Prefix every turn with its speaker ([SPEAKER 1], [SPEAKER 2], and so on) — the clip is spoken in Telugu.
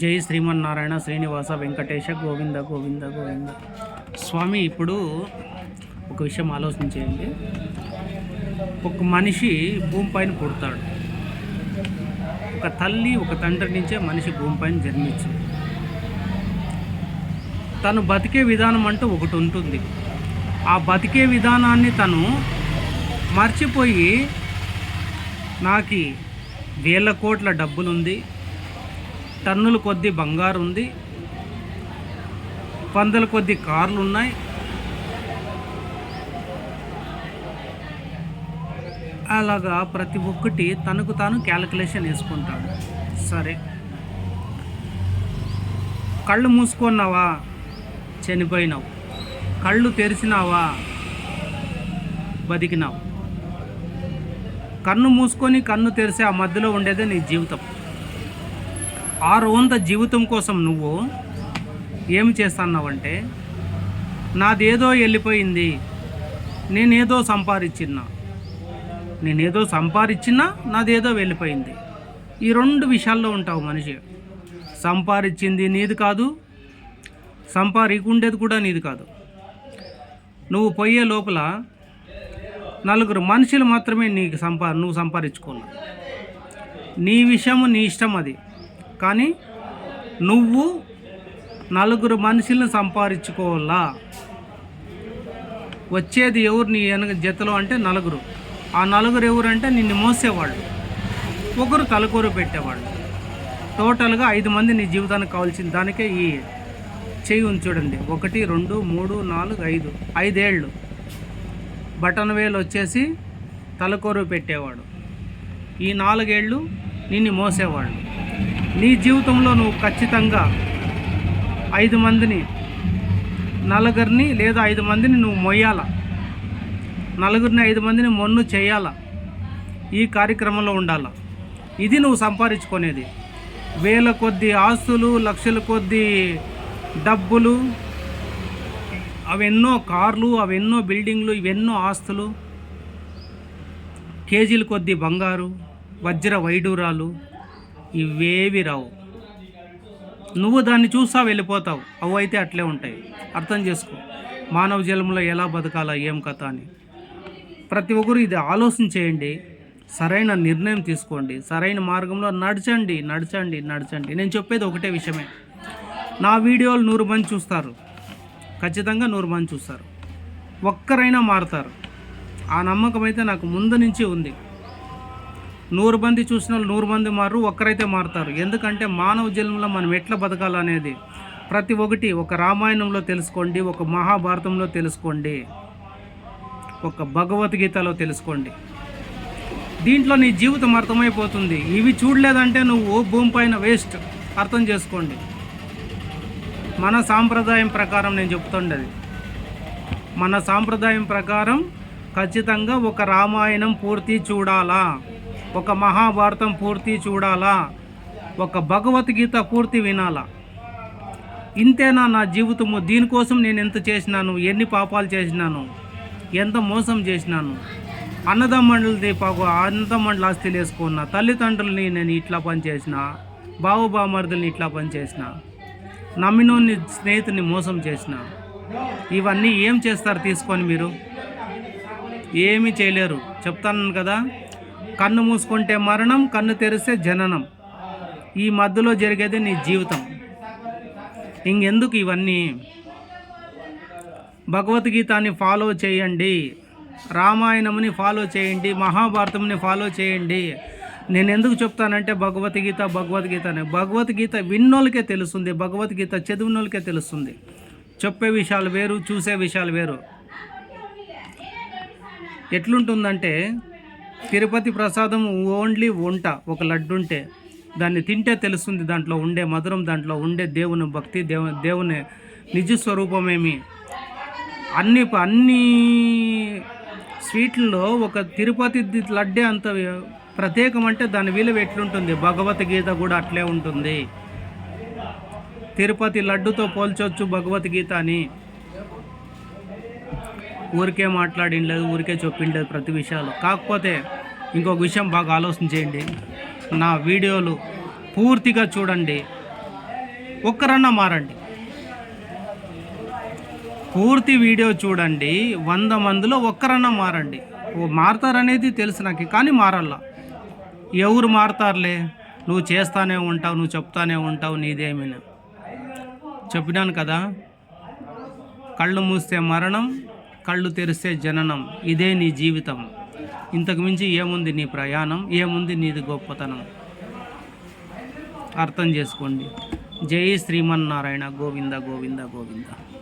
[SPEAKER 1] జై శ్రీమన్నారాయణ శ్రీనివాస వెంకటేశ గోవింద గోవింద గోవింద. స్వామి ఇప్పుడు ఒక విషయం ఆలోచించేయండి. ఒక మనిషి భూమిపైన పుడతాడు. ఒక తల్లి ఒక తండ్రి నుంచే మనిషి భూమిపైన జన్మించింది. తను బతికే విధానం అంటూ ఒకటి ఉంటుంది. ఆ బతికే విధానాన్ని తను మర్చిపోయి నాకు వేల కోట్ల డబ్బులుంది. టన్నుల కొద్ది బంగారు ఉంది. వందల కొద్ది కార్లు ఉన్నాయి. అలాగా ప్రతి ఒక్కటి తనకు తాను క్యాలిక్యులేషన్ వేసుకుంటాడు. సరే. కళ్ళు మూసుకున్నావా? చనిపోయినావు. కళ్ళు తెరిచినావా? బతికినావు. కన్ను మూసుకొని కన్ను తెరిచి ఆ మధ్యలో ఉండేదే నీ జీవితం. ఆ రోంద జీవితం కోసం నువ్వు ఏమి చేస్తున్నావంటే నాదేదో వెళ్ళిపోయింది నేనేదో సంపాదించినా నేనేదో సంపాదించినా నాదేదో వెళ్ళిపోయింది. ఈ రెండు విషయాల్లో ఉంటావు మనిషి. సంపాదించింది నీది కాదు సంపాదించుకుండేది కూడా నీది కాదు. నువ్వు పోయే లోపల నలుగురు మనుషులు మాత్రమే నీకు సంపా నువ్వు సంపాదించుకున్నావు నీ విషయము నీ ఇష్టం అది. కానీ నువ్వు నలుగురు మనుషులను సంపాదించుకోవాలా? వచ్చేది ఎవరు నీ వెనక జతలో అంటే నలుగురు. ఆ నలుగురు ఎవరంటే నిన్ను మోసేవాళ్ళు. ఒకరు తలకూరు పెట్టేవాళ్ళు. టోటల్గా ఐదు మంది నీ జీవితానికి కావాల్సిన దానికే ఈ చెయ్యి ఉంచుడండి చూడండి. ఒకటి రెండు మూడు నాలుగు ఐదు ఐదేళ్ళు. బటన్ వేలు వచ్చేసి తలకూరు పెట్టేవాడు. ఈ నాలుగేళ్ళు నిన్ను మోసేవాళ్ళు. నీ జీవితంలో నువ్వు ఖచ్చితంగా ఐదు మందిని నలుగురిని లేదా ఐదు మందిని నువ్వు మొయ్యాల. నలుగురిని ఐదు మందిని మొన్ను చేయాల. ఈ కార్యక్రమంలో ఉండాల. ఇది నువ్వు సంపాదించుకునేది. వేల కొద్ది ఆస్తులు లక్షల కొద్ది డబ్బులు అవెన్నో కార్లు అవెన్నో బిల్డింగ్లు ఇవెన్నో ఆస్తులు కేజీల కొద్ది బంగారు వజ్ర వైడూరాలు ఇవేవి రావు. నువ్వు దాన్ని చూసా వెళ్ళిపోతావు. అవి అయితే అట్లే ఉంటాయి. అర్థం చేసుకో. మానవ జలంలో ఎలా బతకాలా ఏం కథ అని. ప్రతి ఒక్కరు ఇది ఆలోచన చేయండి. సరైన నిర్ణయం తీసుకోండి. సరైన మార్గంలో నడచండి. నడచండి. నడచండి. నేను చెప్పేది ఒకటే విషయమే. నా వీడియోలు నూరు మంది చూస్తారు. ఖచ్చితంగా నూరు మంది చూస్తారు. ఒక్కరైనా మారుతారు. ఆ నమ్మకం అయితే నాకు ముందు నుంచి ఉంది. నూరు మంది చూసిన వాళ్ళు నూరు మంది మారు ఒక్కరైతే మారుతారు. ఎందుకంటే మానవ జన్మలో మనం ఎట్లా బతకాలనేది ప్రతి ఒక్కటి ఒక రామాయణంలో తెలుసుకోండి ఒక మహాభారతంలో తెలుసుకోండి ఒక భగవద్గీతలో తెలుసుకోండి. దీంట్లో నీ జీవితం అర్థమైపోతుంది. ఇవి చూడలేదంటే నువ్వు భూమి పైన వేస్ట్ అర్థం చేసుకోండి. మన సాంప్రదాయం ప్రకారం నేను చెప్తుండేది. మన సాంప్రదాయం ప్రకారం ఖచ్చితంగా ఒక రామాయణం పూర్తి చూడాలా? ఒక మహాభారతం పూర్తి చూడాలా? ఒక భగవద్గీత పూర్తి వినాలా? ఇంతేనా నా జీవితము? దీనికోసం నేను ఎంత చేసినాను? ఎన్ని పాపాలు చేసినాను? ఎంత మోసం చేసినాను? అన్నదమ్మండ్రులది దీపాకు అన్నదమ్మండ్రుల ఆస్తి వేసుకున్న తల్లిదండ్రులని నేను ఇట్లా పనిచేసిన? బావు బామర్దుల్ని ఇట్లా పనిచేసిన? నమ్మినోని స్నేహితుని మోసం చేసిన? ఇవన్నీ ఏం చేస్తారు? తీసుకొని మీరు? ఏమీ చేయలేరు. చెప్తాను కదా? కన్ను మూసుకుంటే మరణం కన్ను తెరిస్తే జననం. ఈ మధ్యలో జరిగేది నీ జీవితం. ఇంకెందుకు ఇవన్నీ? భగవద్గీతాన్ని ఫాలో చేయండి. రామాయణముని ఫాలో చేయండి. మహాభారతంని ఫాలో చేయండి. నేను ఎందుకు చెప్తానంటే భగవద్గీత భగవద్గీత అని. భగవద్గీత విన్నోళ్ళకే తెలుస్తుంది. భగవద్గీత చదివినోళ్ళకే తెలుస్తుంది. చెప్పే విషయాలు వేరు చూసే విషయాలు వేరు. ఎట్లుంటుందంటే తిరుపతి ప్రసాదం ఓన్లీ వంట ఒక లడ్డు ఉంటే దాన్ని తింటే తెలుస్తుంది దాంట్లో ఉండే మధురం దాంట్లో ఉండే దేవుని భక్తి దేవు దేవుని నిజ స్వరూపమేమి. అన్ని అన్ని స్వీట్లలో ఒక తిరుపతి లడ్డే అంత ప్రత్యేకం అంటే దాని విలువ ఎట్లుంటుంది? భగవద్గీత కూడా అట్లే ఉంటుంది. తిరుపతి లడ్డుతో పోల్చొచ్చు భగవద్గీత అని. ఊరికే మాట్లాడిండలేదు ఊరికే చెప్పిండలేదు ప్రతి విషయాలు. కాకపోతే ఇంకొక విషయం బాగా ఆలోచన చేయండి. నా వీడియోలు పూర్తిగా చూడండి. ఒక్కరన్నా మారండి. పూర్తి వీడియో చూడండి. వంద మందిలో ఒక్కరన్నా మారండి. ఓ మారతారనేది తెలుసు నాకు కానీ మారల్లా. ఎవరు మారతారులే? నువ్వు చేస్తానే ఉంటావు నువ్వు చెప్తానే ఉంటావు నీదేమైనా చెప్పినాను కదా? కళ్ళు మూస్తే మరణం కళ్ళు తెరిస్తే జననం ఇదే నీ జీవితం. ఇంతకు మించి ఏముంది నీ ప్రయాణం? ఏముంది నీది గొప్పతనం? అర్థం చేసుకోండి. జై శ్రీమన్నారాయణ గోవింద గోవింద గోవింద.